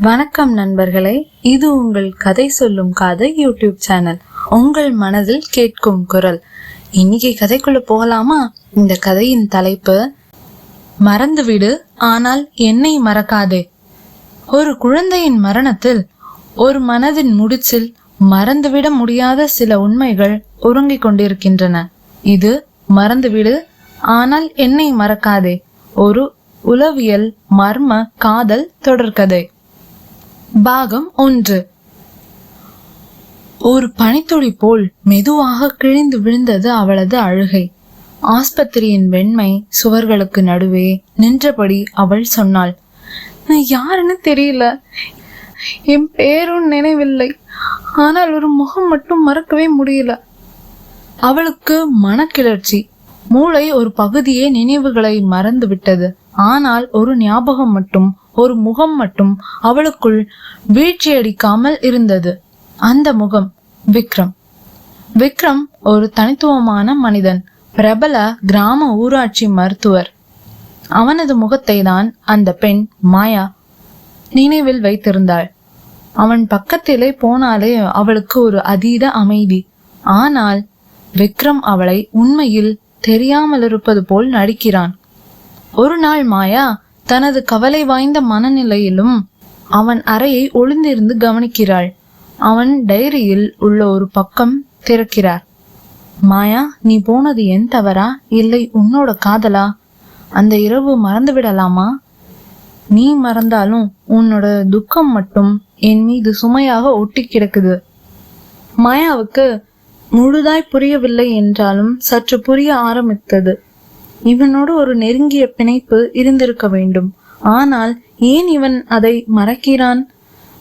வணக்கம் நண்பர்களே இது உங்கள் கதை சொல்லும் கதை யூடியூப் சேனல். உங்கள் மனதில் கேட்கும் குரல். இன்னைக்கு கதைக்குள்ள போகலாமா? இந்த கதையின் தலைப்பு மறந்துவிடு ஆனால் என்னை மறக்காதே. ஒரு குழந்தையின் மரணத்தில் ஒரு மனதின் முடிச்சில் மறந்துவிட முடியாத சில உண்மைகள் உறங்கிக் கொண்டிருக்கின்றன. இது மறந்துவிடு ஆனால் என்னை மறக்காதே. ஒரு உளவியல் மர்ம காதல் தொடர்கதை. பாகம் ஒன்று. ஒரு பனித்துளி போல் மெதுவாக கிழிந்து விழுந்தது அவளது அழுகை. ஆஸ்பத்திரியின் வெண்மை சுவர்களுக்கு நடுவே நின்றபடி அவள் சொன்னாள் நான் யாருன்னு தெரியல. என் பேரும் நினைவில்லை. ஆனால் ஒரு முகம் மட்டும் மறக்கவே முடியல. அவளுக்கு மனக்கிளர்ச்சி. மூளை ஒரு பகுதியே நினைவுகளை மறந்து விட்டது ஆனால் ஒரு ஞாபகம் மட்டும் ஒரு முகம் மட்டும் அவளுக்குள் வீழ்ச்சியடிக்காமல் இருந்தது. அந்த முகம் விக்ரம். விக்ரம் ஒரு தனித்துவமான மனிதன் பிரபல கிராம ஊராட்சி மருத்துவர். அவனது முகத்தை தான் அந்த பெண் மாயா நினைவில் வைத்திருந்தாள். அவன் பக்கத்திலே போனாலே அவளுக்கு ஒரு அதீத அமைதி. ஆனால் விக்ரம் அவளை உண்மையில் தெரியாமல் இருப்பது போல் நடிக்கிறான். ஒரு நாள் மாயா தனது கவலை வாய்ந்த மனநிலையிலும் அவன் அறையை ஒளிந்திருந்து கவனிக்கிறாள். அவன் டைரியில் உள்ள ஒரு பக்கம் திறக்கிறார். மாயா நீ போனது என் தவறா? இல்லை உன்னோட காதலா? அந்த இரவு மறந்து விடலாமா? நீ மறந்தாலும் உன்னோட துக்கம் மட்டும் என் மீது சுமையாக ஒட்டி கிடக்குது. மாயாவுக்கு முழுதாய் புரியவில்லை என்றாலும் சற்று புரிய ஆரம்பித்தது. இவனோடு ஒரு நெருங்கிய பிணைப்பு இருந்திருக்க வேண்டும். ஆனால் ஏன் இவன் அதை மறக்கிறான்?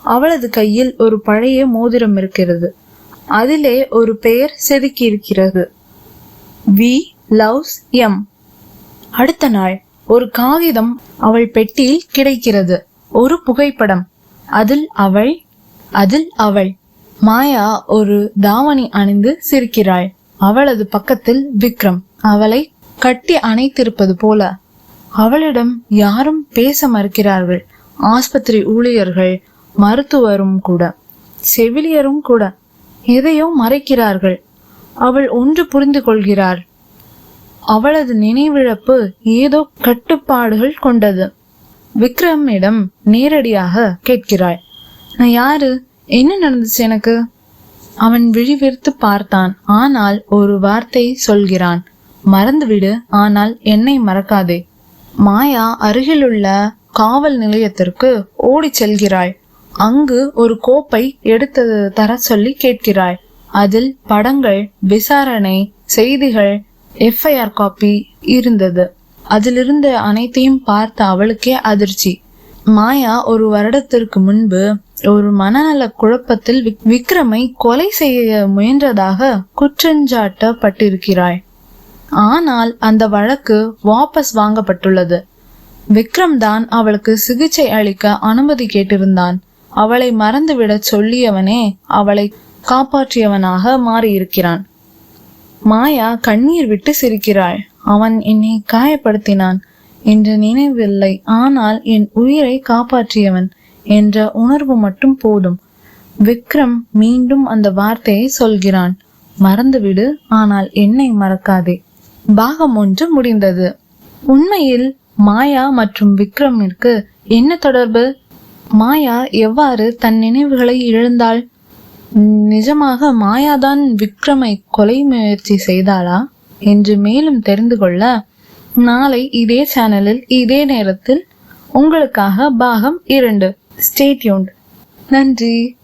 அவளது கையில் ஒரு பழைய மோதிரம் இருக்கிறது. அதிலே ஒரு பெயர் செதுக்கி இருக்கிறது வி. Loves M. அடுத்த நாள் ஒரு காகிதம் அவள் பெட்டியில் கிடைக்கிறது. ஒரு புகைப்படம். அதில் அவள் அதில் அவள். மாயா ஒரு தாவணி அணிந்து சிரிக்கிறாள். அவளது பக்கத்தில் விக்ரம். அவளை கட்டி அணைத்திருப்பது போல அவளிடம் யாரும் பேச மறுக்கிறார்கள். ஆஸ்பத்திரி ஊழியர்கள் மருத்துவரும் கூட செவிலியரும் கூட எதையோ மறைக்கிறார்கள். அவள் ஒன்று புரிந்து கொள்கிறார். அவளது நினைவிழப்பு ஏதோ கட்டுப்பாடுகள் கொண்டது. விக்ரமிடம் நேரடியாக கேட்கிறாள். நான் யாரு? என்ன நடந்துச்சு எனக்கு? அவன் விழிவிரித்து பார்த்தான். ஆனால் ஒரு வார்த்தை சொல்கிறான். மறந்துவிடு ஆனால் என்னை மறக்காதே. மாயா அருகிலுள்ள காவல் நிலையத்திற்கு ஓடிச் செல்கிறாள். அங்கு ஒரு கோப்பை எடுத்து தர சொல்லி கேட்கிறாள். அதில் படங்கள் விசாரணை செய்திகள் எஃப்ஐஆர் காப்பி இருந்தது. அதிலிருந்த அனைத்தையும் பார்த்த அவளுக்கே அதிர்ச்சி. மாயா ஒரு வருடத்திற்கு முன்பு ஒரு மனநல குழப்பத்தில் விக்- விக்ரமை கொலை செய்ய முயன்றதாக குற்றஞ்சாட்டப்பட்டிருக்கிறாள். ஆனால் அந்த வழக்கு வாபஸ் வாங்கப்பட்டுள்ளது. விக்ரம் தான் அவளுக்கு சிகிச்சை அளிக்க அனுமதி கேட்டிருந்தான். அவளை மறந்துவிடச் சொல்லியவனே அவளை காப்பாற்றியவனாக மாறியிருக்கிறான். மாயா கண்ணீர் விட்டு சிரிக்கிறாள். அவன் என்னை காயப்படுத்தினான் என்று நினைவில்லை. ஆனால் என் உயிரை காப்பாற்றியவன் என்ற உணர்வு மட்டும் போதும். விக்ரம் மீண்டும் அந்த வார்த்தையை சொல்கிறான். மறந்துவிடு ஆனால் என்னை மறக்காதே. பாகம் ஒன்று முடிந்தது. உண்மையில் மாயா மற்றும் விக்ரமிற்கு என்ன தொடர்பு? மாயா எவ்வாறு தன் நினைவுகளை இழந்தாள்? நிஜமாக மாயாதான் விக்ரமை கொலை முயற்சி செய்தாளா? என்று மேலும் தெரிந்து கொள்ள நாளை இதே சேனலில் இதே நேரத்தில் உங்களுக்காக பாகம் இரண்டு. ஸ்டேட்யூண்ட் நன்றி.